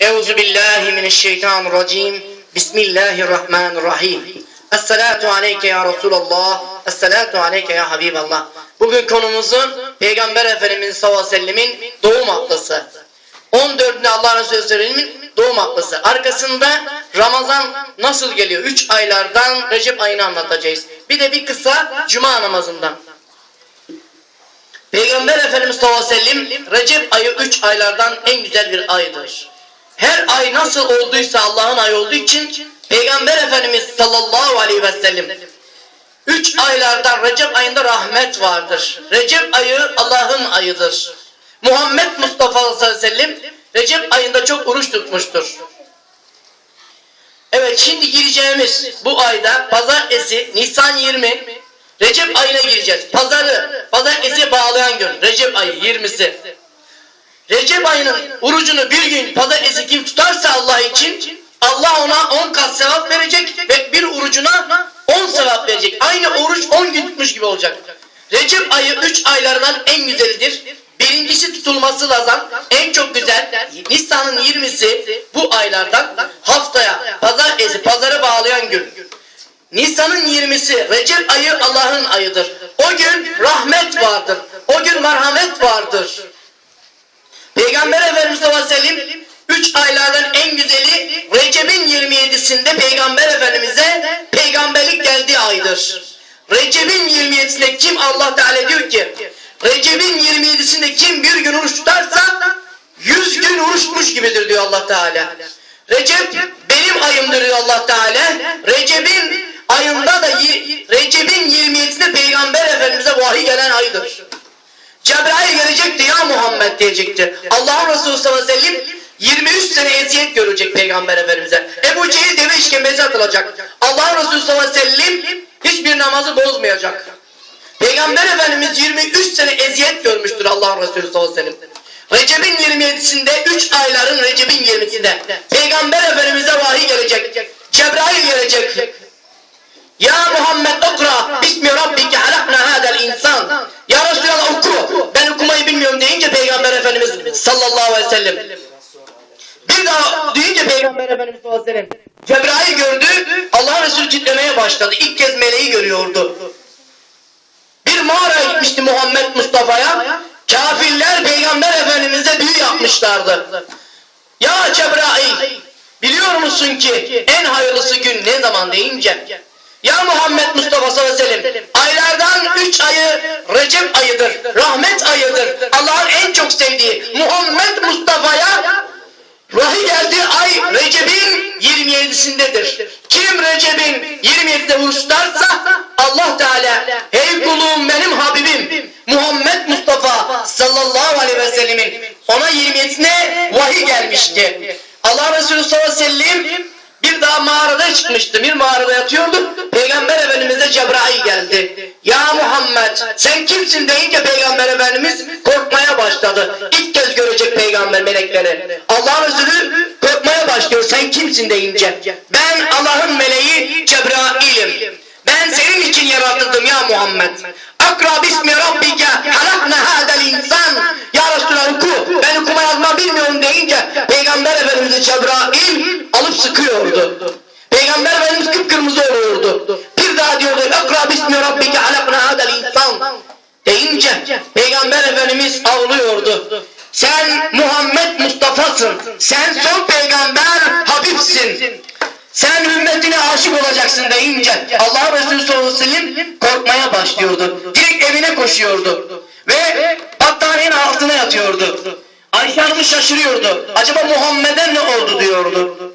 Euzu billahi mineşşeytanirracim. Bismillahirrahmanirrahim. Esselatu aleyke ya Resulallah. Esselatu aleyke ya Habiballah. Bugün konumuzun Peygamber Efendimiz sallallahu aleyhi ve sellemin doğum haftası. 14'ünde Allah Resulü Sellem'in doğum haftası. Arkasında Ramazan nasıl geliyor? 3 aylardan Recep ayını anlatacağız. Bir de bir kısa Cuma namazından. Peygamber Efendimiz sallallahu aleyhi ve sellem Recep ayı 3 aylardan en güzel bir aydır. Her ay nasıl olduysa Allah'ın ayı olduğu için Peygamber Efendimiz sallallahu aleyhi ve sellem 3 aylardan Recep ayında rahmet vardır. Recep ayı Allah'ın ayıdır. Muhammed Mustafa sallallahu aleyhi ve sellem Recep ayında çok oruç tutmuştur. Evet şimdi gireceğimiz bu ayda pazartesi Nisan 20 Recep ayına gireceğiz. Pazarı pazartesi bağlayan gün Recep ayı 20'si. Recep ayının orucunu bir gün pazartesi kim tutarsa Allah için Allah ona 10 kat sevap verecek ve bir orucuna 10 sevap verecek. Aynı oruç 10 gün tutmuş gibi olacak. Recep ayı 3 aylardan en güzelidir. Birincisi tutulması lazım. En çok güzel Nisan'ın 20'si bu aylardan haftaya pazartesi pazarı bağlayan gün. Nisan'ın 20'si Recep ayı Allah'ın ayıdır. O gün rahmet vardır. O gün merhamet vardır. Peygamber Efendimiz sallallahu aleyhi ve sellem 3 aylardan en güzeli Recep'in 27'sinde Peygamber Efendimiz'e peygamberlik geldiği aydır. Recep'in 27'sinde kim Allah Teala diyor ki Recep'in 27'sinde kim bir gün oruç tutarsa 100 gün oruç tutmuş gibidir diyor Allah Teala. Recep benim ayımdır diyor Allah Teala. Recep'in ayında da Recep'in 27'sinde Peygamber Efendimiz'e vahiy gelen aydır. Cebrail gelecekti ya Muhammed diyecekti. Allah'ın Resulü sallallahu aleyhi ve sellem 23 sene eziyet görecek Peygamber Efendimiz'e. Ebu Cehil deve işkembesi atılacak. Allah'ın Resulü sallallahu aleyhi ve sellem hiçbir namazı bozmayacak. Peygamber Efendimiz 23 sene eziyet görmüştür Allah'ın Resulü sallallahu aleyhi ve sellem. Recep'in 27'sinde 3 ayların Recep'in 20'sinde Peygamber Efendimiz'e vahiy gelecek. Cebrail gelecek. Ya Muhammed okra sellem Bir daha deyince Peygamber Efendimiz sallallahu aleyhi ve sellem Cebrail gördü Allah Resulü titremeye başladı. İlk kez meleği görüyordu. Bir mağaraya gitmişti Muhammed Mustafa'ya. Kafirler Peygamber Efendimiz'e büyü yapmışlardı. Ya Cebrail Biliyor musun ki en hayırlısı gün ne zaman deyince? Ya Muhammed Mustafa sallallahu aleyhi ve sellem aylardan üç ayı Recep ayıdır, rahmet ayıdır. Allah'ın en çok sevdiği Muhammed Mustafa'ya vahiy geldiği ay Recep'in 27'sindedir. Kim Recep'in 27'de oruç tutarsa Allah Teala hey kulum benim Habibim Muhammed Mustafa sallallahu aleyhi ve sellemin ona 27'sine vahiy gelmişti. Allah Resulü sallallahu aleyhi ve sellem bir daha mağarada çıkmıştı. Bir mağarada yatıyordu. Peygamber Efendimiz'e Cebrail geldi. Ya Muhammed sen kimsin deyince Peygamber Efendimiz korkmaya başladı. İlk kez görecek peygamber melekleri. Allah Resulü Sen kimsin deyince. Ben Allah'ın meleği Cebrail'im. Ben senin için yaratıldım ya Muhammed. Akra bismi rabbike halakna hadel insan. Ya Resulallah oku. Ben okuma yazma bilmiyorum deyince Peygamber Efendimiz'e Cebrail alıp sıkıyordu. Peygamber Efendimiz kıpkırmızı oluyordu. Bir daha diyordu Akra bismi rabbike halakna hadel insan. Deyince Peygamber Efendimiz ağlıyordu. Sen Muhammed Mustafa'sın. Sen son peygamber Habibsin. Sen ümmetine aşık olacaksın deyince Allah Resulü sallallahu aleyhi ve sellem korkmaya başlıyordu. Direkt evine koşuyordu. Ve battaniyenin altına yatıyordu. Ayşe Hanım şaşırıyordu. Acaba Muhammed'e ne oldu diyordu.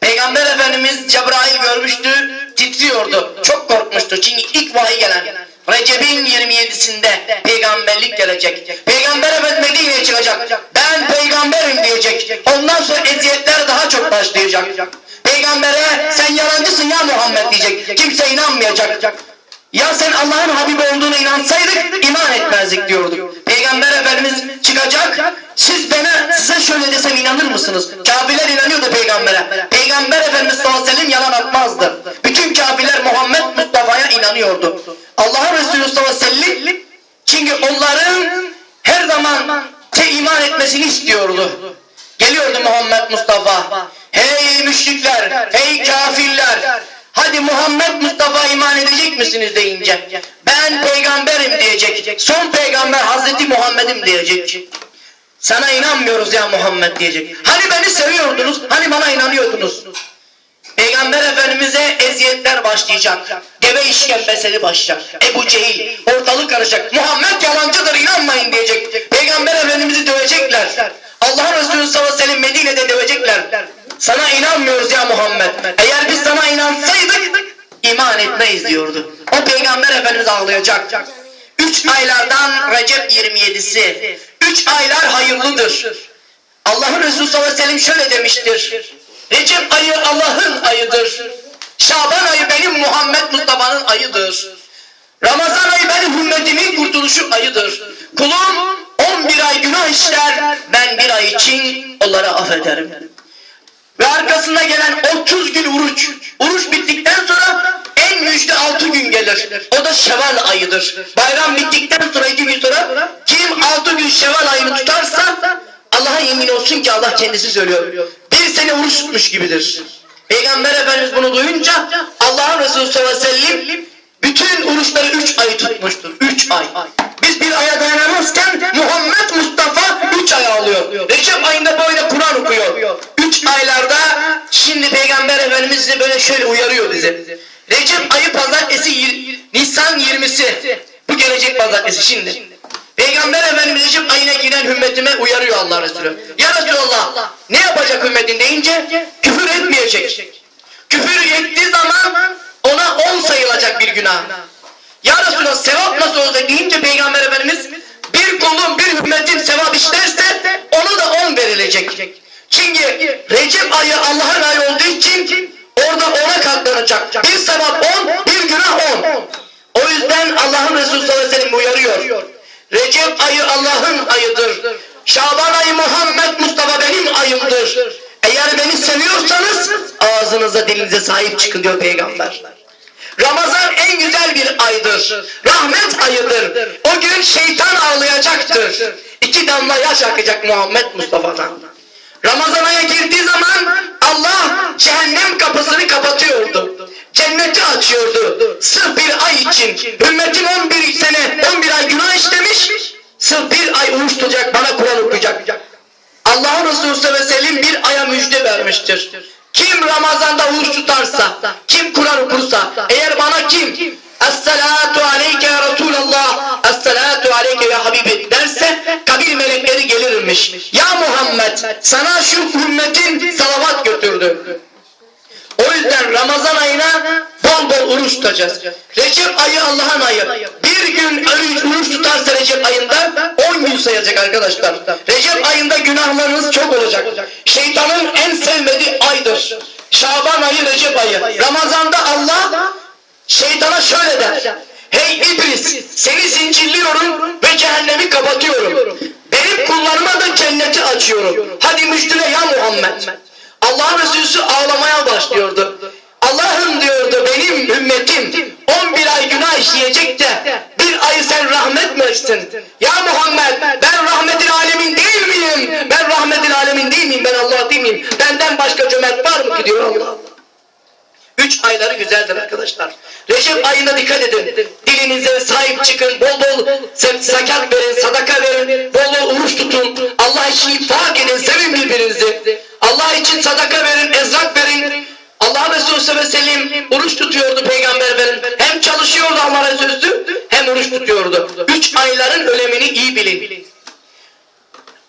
Peygamber Efendimiz Cebrail görmüştü, titriyordu. Çok korkmuştu. Çünkü ilk vahiy gelen Recep'in 27'sinde peygamberlik gelecek. Peygamber Efendimiz Medine'ye çıkacak. Ben peygamberim diyecek. Ondan sonra eziyetler daha çok başlayacak. Peygambere sen yalancısın ya Muhammed diyecek. Kimse inanmayacak. Ya sen Allah'ın Habibi olduğuna inansaydık iman etmezdik diyordu. Peygamber Efendimiz çıkacak. Siz bana size şöyle desem inanır mısınız? Kafirler inanıyordu peygambere. Peygamber Efendimiz sallallahu aleyhi ve sellem yalan atmazdı. Bütün kafirler Muhammed Mustafa'ya inanıyordu. Allah'ın Resulü sallallahu aleyhi ve sellem çünkü onların her zaman te iman etmesini istiyordu. Geliyordu Muhammed Mustafa. Hey müşrikler, hey kafirler. Hadi Muhammed Mustafa iman edecek misiniz deyince. Ben peygamberim diyecek. Son peygamber Hazreti Muhammed'im diyecek. Sana inanmıyoruz ya Muhammed diyecek. Hani beni seviyordunuz, hani bana inanıyordunuz. Peygamber Efendimiz'e eziyetler başlayacak. Deve işkembesleri başlayacak. Ebu Cehil ortalık karışacak. Muhammed yalancıdır inanmayın diyecek. Peygamber Efendimiz'i dövecekler. Allah'ın Resulü sallallahu aleyhi ve sellem Medine'de dövecekler. Sana inanmıyoruz ya Muhammed. Eğer biz sana inansaydık iman etmeyiz diyordu. O Peygamber Efendimiz ağlayacak. Üç aylardan Recep 27'si. Üç aylar hayırlıdır. Allah'ın Resulü sallallahu aleyhi ve sellem şöyle demiştir. Recep ayı Allah'ın ayıdır. Şaban ayı benim Muhammed Mustafa'nın ayıdır. Ramazan ayı benim ümmetimin kurtuluşu ayıdır. Kulum 11 ay günah işler, ben bir ay için onları affederim. Ve arkasında gelen 30 gün oruç. Oruç bittikten sonra en müjde 6 gün gelir. O da Şeval ayıdır. Bayram bittikten sonra 2 gün sonra kim 6 gün Şeval ayını tutarsa Allah'a yemin olsun ki Allah kendisi söylüyor. Bir sene oruç gibidir. Peygamber Efendimiz bunu duyunca Allah'ın Resulü sallallahu aleyhi ve sellem bütün oruçları 3 ay tutmuştur. 3 ay. Biz bir aya dayanamazken Muhammed Mustafa 3 ay alıyor. Recep ayında böyle Kur'an okuyor. 3 aylarda şimdi Peygamber Efendimiz bize böyle şöyle uyarıyor bize. Recep ayı pazartesi Nisan 20'si. Bu gelecek pazartesi şimdi. Peygamber Efendimiz Recep ayına giren ümmetime uyarıyor Allah Resulü. Ya Resulallah ne yapacak ümmetin deyince küfür etmeyecek. Küfür ettiği zaman ona 10 sayılacak bir günah. Ya Resulallah sevap nasıl olacak deyince Peygamber Efendimiz bir kulun bir ümmetin sevap işlerse ona da 10 verilecek. Çünkü Recep ayı Allah'ın ayı olduğu için orada ona katlanacak. Bir sevap 10, bir günah 10. O yüzden Allah'ın Resulü sallallahu aleyhi ve sellem uyarıyor. Recep ayı Allah'ın ayıdır. Şaban ayı Muhammed Mustafa benim ayımdır. Eğer beni seviyorsanız ağzınıza dilinize sahip çıkın diyor peygamber. Ramazan en güzel bir aydır. Rahmet ayıdır. O gün şeytan ağlayacaktır. İki damla yaş akacak Muhammed Mustafa'dan. Ramazan aya girdiği zaman Allah cehennem kapısını kapatıyordu. Cenneti açıyordu. Sırf bir ay için. Ümmetim 11 sene, Sırf bir ay oruç tutacak, bana Kur'an okuyacak. Allah'ın Resulü ve sellem bir aya müjde vermiştir. Kim Ramazan'da oruç tutarsa, kim Kur'an okursa, eğer bana kim Es-salatu aleyke ya Resulallah, Es-salatu aleyke ya Habibi derse kabir melekleri gelirmiş. Ya Muhammed sana şu ümmetin salavat götürdü. O yüzden Ramazan ayına bol oruç tutacağız. Recep ayı Allah'ın ayı. Bir gün oruç, tutarsa Recep ayında 10 gün sayacak arkadaşlar. Recep ayında günahlarınız çok olacak. Şeytanın en sevmediği aydır. Şaban ayı Recep ayı. Ramazanda Allah şeytana şöyle der. Hey iblis seni zincirliyorum ve cehennemi kapatıyorum. Benim kullarıma da cenneti açıyorum. Hadi müjdele ya Muhammed. Allah'ın Resulü ağlamaya başlıyordu. Allah'ım diyordu benim ümmetim 11 ay günah işleyecek de bir ayı sen rahmet mi etsin? Ya Muhammed ben rahmetin alemin değil miyim? Ben rahmetin alemin değil miyim? Ben Allah değil miyim? Benden başka cömert var mı ki diyor Allah. Üç ayları güzeldir arkadaşlar. Recep ayında dikkat edin. Dilinize sahip çıkın. Bol bol zakat verin, sadaka verin. Bol bol oruç tutun. Allah için infak edin. Sevin birbirinizi. Allah için sadaka verin, ezrak verin. Allah Resulü sallallahu aleyhi ve sellem oruç tutuyordu peygamber efendim. Hem çalışıyordu Allah Resulü hem oruç tutuyordu. Üç ayların önemini iyi bilin.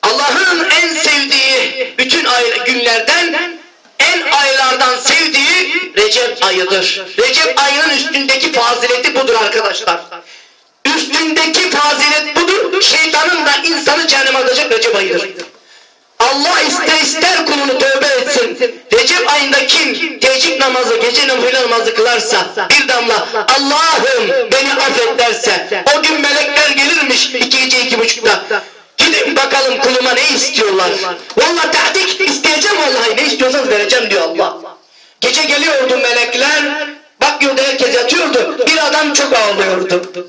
Allah'ın en sevdiği bütün ay günlerden en aylardan sevdiği Recep ayıdır. Recep ayının üstündeki fazileti budur arkadaşlar. Üstündeki fazilet budur. Şeytanın da insanı cehenneme atacak Recep ayıdır. Allah ister ister kulunu tövbe etsin. Recep ayında kim teheccüd namazı, gece namazı kılarsa bir damla Allah'ım beni affet derse o gün melekler gelirmiş iki gece iki buçukta. Gidin bakalım kuluma ne istiyorlar. Vallahi tahdik isteyeceğim vallahi ne istiyorsanız vereceğim diyor Allah. Gece geliyordu melekler. Bakıyordu herkes yatıyordu. Bir adam çok ağlıyordu.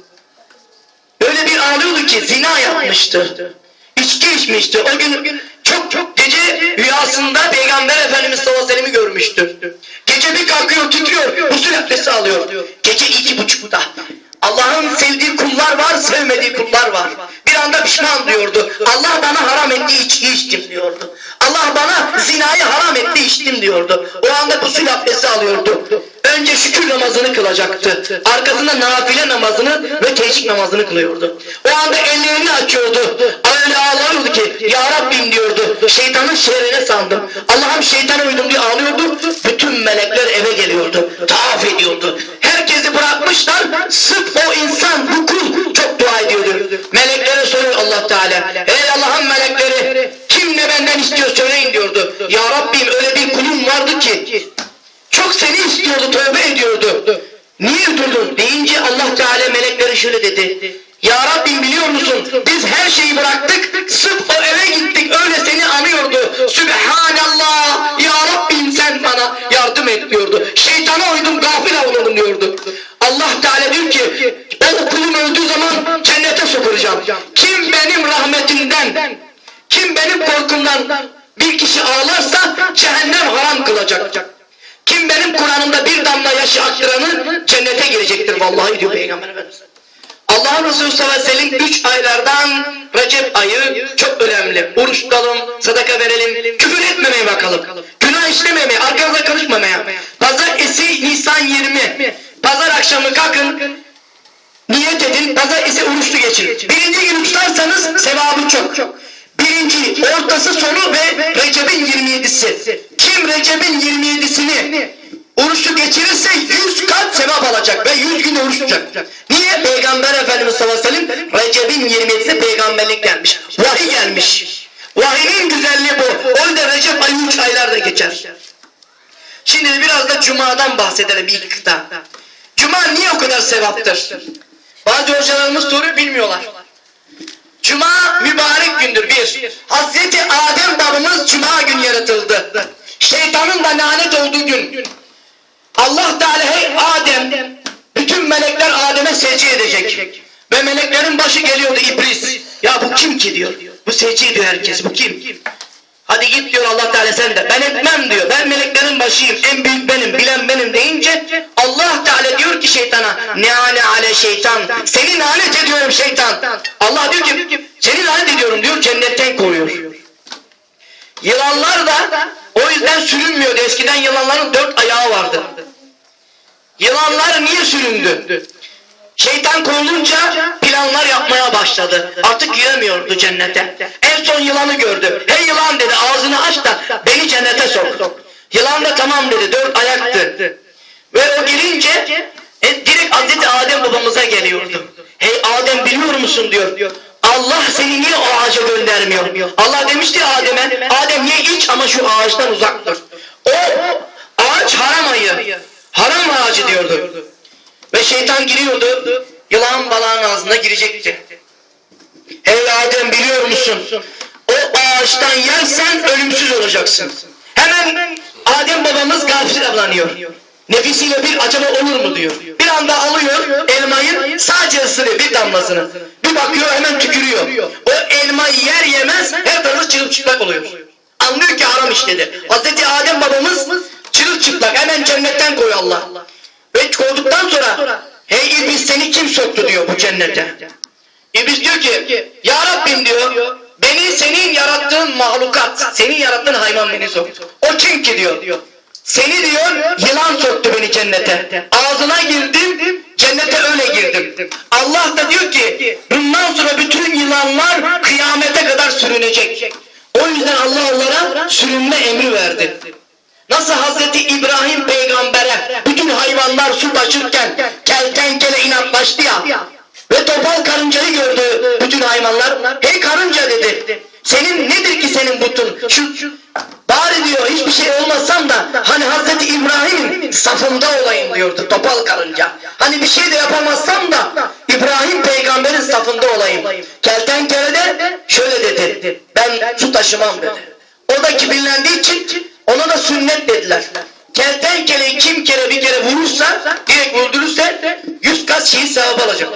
Öyle bir ağlıyordu ki zina yapmıştı. İçki içmişti. O gün gece rüyasında Peygamber Efendimiz sallallahu aleyhi ve sellem'i görmüştü. Gece bir kalkıyor titriyor. Gusül abdesti alıyor. Gece iki buçukta. Allah'ın sevdiği kullar var, sevmediği kullar var. Bir anda pişman diyordu. Allah bana haram ettiği içki içtim diyordu. Allah bana zinayı haram etti içtim diyordu. O anda gusül abdesti alıyordu. Önce şükür namazını kılacaktı. Arkasında nafile namazını ve teşvik namazını kılıyordu. O anda ellerini açıyordu. Öyle ağlıyordu ki Ya Rabbim diyordu. Şeytanın şerrine sandım. Allah'ım şeytana uydum diye ağlıyordu. Bütün melekler eve geliyordu. Tavaf ediyordu. Herkesi bırakmışlar. Sırf o insan, bu kul çok dua ediyordu. Meleklere soruyor Allah Teala. Ey Allah'ın melekleri kim ne benden istiyor söyleyin diyordu. Ya Rabbim öyle bir kulum vardı ki çok seni istiyordu, tövbe ediyordu. Niye durdun? Deyince Allah Teala melekleri şöyle dedi. Ya Rabbim biliyor musun? Biz her şeyi bıraktık. Sırf o eve gittik. Öyle seni anıyordu. Sübhanallah. Ya Rabbim sen bana yardım et diyordu. Şeytana uydum gafil avladım diyordu. Vallahi diyor Peygamber Efendimiz. Allah'ın Resulü sallallahu aleyhi ve sellem 3 aylardan Recep ayı çok önemli. Oruç tutalım, sadaka verelim, küfür etmemeye bakalım. Günah işlememeye, arkanıza karışmamaya. Pazartesi Nisan 20. Pazar akşamı kalkın, niyet edin, pazartesi oruçlu geçin. Birinci gün tutarsanız sevabı çok. Birinci, ortası, sonu ve Recep'in 27'si. Kim Recep'in 27'sini oruçlu geçirirse 100 kat sevap alacak ve 100 gün oruç tutacak. Niye? Peygamber Efendimiz sallallahu aleyhi ve sellem Recep'in 27'si peygamberlik gelmiş. Vahiy gelmiş. Vahinin güzelliği bu. O yüzden Recep ayı 3 aylarda geçer. Şimdi biraz da Cuma'dan bahsedelim ilk kıta. Cuma niye o kadar sevaptır? Bazı hocalarımız soruyor bilmiyorlar. Cuma mübarek gündür bir. Hazreti Adem babamız Cuma gün yaratıldı. Şeytanın da lanet olduğu gün. Allah Teala hey Adem bütün melekler Adem'e secde edecek. Ve meleklerin başı geliyordu iblis. Ya bu kim ki diyor. Bu secde ediyor herkes bu kim? Hadi git diyor Allah Teala sen de. Ben etmem diyor. Ben meleklerin başıyım. En büyük benim. Bilen benim deyince Allah Teala diyor ki şeytana ne ale ale şeytan. Seni lanet ediyorum şeytan. Allah diyor ki seni lanet ediyorum diyor cennetten kovuyor. Yılanlar da o yüzden sürünmüyordu. Eskiden yılanların dört ayağı vardı. Yılanlar niye süründü? Şeytan kovulunca planlar yapmaya başladı. Artık giremiyordu cennete. En son yılanı gördü. Hey yılan dedi ağzını aç da beni cennete sok. Yılan da tamam dedi dört ayaktı. Ve o girince e, direkt Hazreti Adem babamıza geliyordu. Hey Adem biliyor musun diyor. Allah seni niye o ağaca göndermiyor? Allah demişti Adem'e Adem niye iç ama şu ağaçtan uzak dur. O ağaç haram ayı. Haram ağacı diyordu. Ve şeytan giriyordu. Yılan balağın ağzına girecekti. Ey Adem biliyor musun? O ağaçtan yersen ölümsüz olacaksın. Hemen Adem babamız gafil davranıyor. Nefisiyle bir acaba olur mu diyor. Bir anda alıyor elmayı sadece ısırıyor bir damlasını. Bir bakıyor hemen tükürüyor. O elmayı yer yemez her tarafı çırılçıplak oluyor. Anlıyor ki haram işledi. Hazreti Adem babamız çırılçıplak hemen cennetten koy Allah. Ve kovduktan sonra hey iblis seni kim soktu diyor bu cennete. İblis diyor ki ya Rabbim diyor beni senin yarattığın mahlukat senin yarattığın hayvan beni soktu. O kim ki diyor. Seni diyor yılan soktu beni cennete. Ağzına girdim cennete öyle girdim. Allah da diyor ki bundan sonra bütün yılanlar kıyamete kadar sürünecek. O yüzden Allah onlara sürünme emri verdi. Nasıl Hazreti İbrahim peygambere bütün hayvanlar su taşırken keltenkele inatlaştı ya ve topal karıncayı gördü bütün hayvanlar. Hey karınca dedi. Senin nedir ki senin butun? Şu, bari diyor hiçbir şey olmasam da hani Hazreti İbrahim'in safında olayım diyordu topal karınca. Hani bir şey de yapamazsam da İbrahim peygamberin safında olayım. Keltenkele de şöyle dedi. Ben su taşımam dedi. O da kibirlendiği için ona da sünnet dediler. Kertenkeleyi kim kere bir kere vurursa, direkt vurdurursa yüz kat şehit sevabı alacak.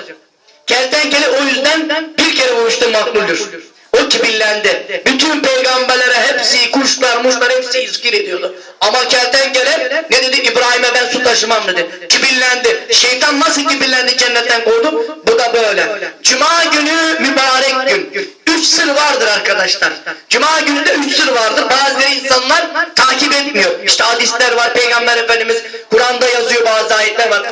Kertenkele o yüzden bir kere vuruşta makbuldür. O kibirlendi. Bütün peygamberlere hepsi kuşlar muşlar hepsi izgir ediyordu. Ama kertenkele ne dedi? İbrahim'e ben su taşımam dedi. Kibirlendi. Şeytan nasıl kibirlendi cennetten kovdu? Bu da böyle. Cuma günü mübarek gün. Üç sır vardır arkadaşlar. Cuma günü de sır vardır. Bazıları insanlar takip etmiyor. İşte hadisler var. Peygamber Efendimiz Kur'an'da yazıyor bazı ayetler var.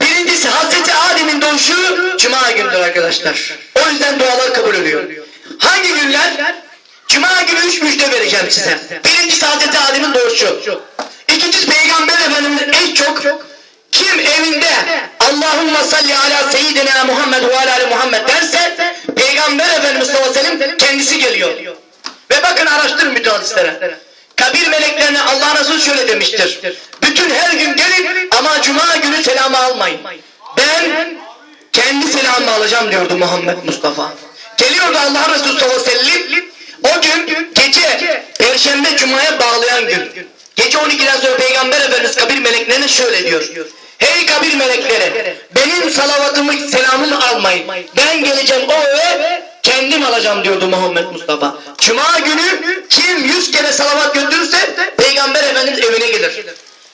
Birincisi Hazreti Adem'in doğuşu Cuma gündür arkadaşlar. O yüzden dualar kabul oluyor. Hangi günler? Cuma günü üç müjde vereceğim size. Birincisi Hazreti Adem'in doğuşu. İkincisi Peygamber Efendimiz en çok kim evinde Allahümme salli ala seyyidina Muhammed ve ala Muhammed derse Peygamber Efendimiz sallallahu aleyhi ve sellem kendisi geliyor. Ve bakın araştırın bütün. Kabir meleklerine Allah Resulü şöyle demiştir. Bütün her gün gelin ama cuma günü selamı almayın. Ben kendi selamımı alacağım diyordu Muhammed Mustafa. Geliyordu Allah Resulü sallallahu aleyhi ve sellem. O gün gece Perşembe Cuma'ya bağlayan gün. Gece 12'den sonra Peygamber Efendimiz kabir meleklerine şöyle diyor. Hey kabir melekleri benim salavatımı selamımı almayın. Ben geleceğim o eve kendim alacağım diyordu Muhammed Mustafa. Cuma günü kim yüz kere salavat götürürse Peygamber Efendimiz evine gelir.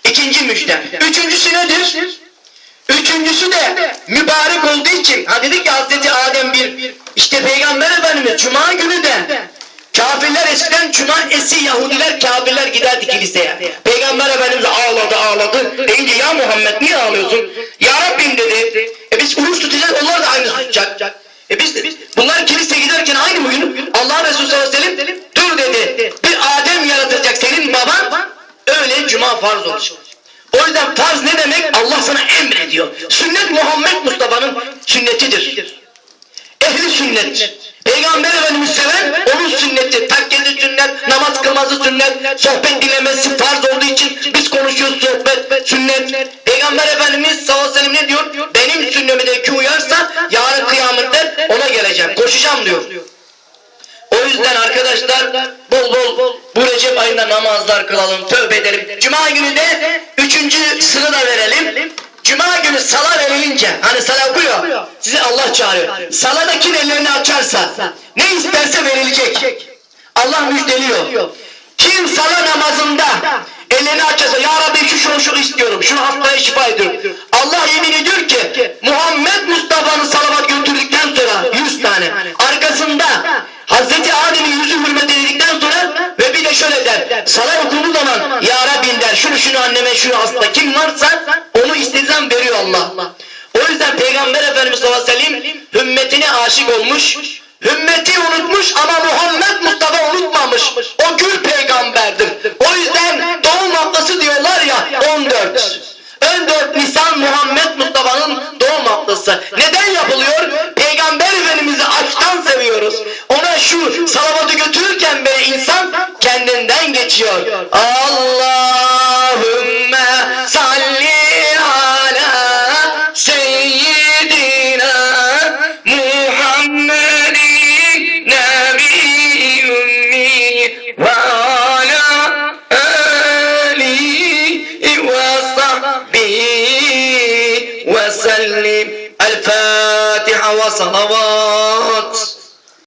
İkinci müjde. Üçüncüsü nedir? Üçüncüsü de mübarek olduğu için ha dedik ya Hazreti Adem bir işte Peygamber Efendimiz Cuma günü de Kafirler eskiden Cuma esi Yahudiler kafirler giderdi kiliseye. Peygamber Efendimiz ağladı ağladı. Deyince ya Muhammed niye ağlıyorsun? Ya Rabbim dedi. E biz oruç tutacağız onlar da aynı tutacak. E biz, biz bunlar kiliseye giderken aynı bugün Allah Resulü sallallahu aleyhi ve sellem dur dedi. Bir Adem yaratacak senin baban öyle Cuma farz olacak. O yüzden farz ne demek? Allah sana emrediyor. Sünnet Muhammed Mustafa'nın sünnetidir. Ehli sünnet. Peygamber Efendimiz sünnet, sohbet dinlemesi farz olduğu için biz konuşuyoruz sohbet, sünnet. Peygamber Efendimiz sallallahu aleyhi ne diyor? Benim sünnetime uyarsa yarın kıyamette ona geleceğim, koşacağım diyor. O yüzden arkadaşlar bol bol bu Recep ayında namazlar kılalım, tövbe edelim. Cuma günü de üçüncü sırrı da verelim. Cuma günü sala verilince, hani sala okuyor, sizi Allah çağırıyor. Salada kim ellerini açarsa, ne isterse verilecek. Allah müjdeliyor. Kim sala namazında ellerini açarsa, Ya Rabbi şu şunu şunu istiyorum, şunu hastaya şifa ediyorum. Allah yemin ediyor ki, Muhammed Mustafa'nın salavat götürdükten sonra 100 tane, arkasında Hazreti Adem'in yüzü hürmet edildikten sonra ve bir de şöyle der. Salat okunduğu zaman Ya Rabbim der şunu şunu anneme şunu hasta kim varsa onu istediği zaman veriyor Allah. O yüzden Peygamber Efendimiz sallallahu aleyhi ve sellem hümmetine aşık olmuş. Ümmeti unutmuş ama Muhammed Mustafa unutmamış. O gül peygamberdir. O yüzden doğum haftası diyorlar ya 14. 14 Nisan Muhammed Mustafa'nın haftası. Neden yapılıyor? Peygamber Efendimiz'i aşktan seviyoruz. Ona şu salavatı götürürken böyle insan kendinden geçiyor. Allahümme সাহাবা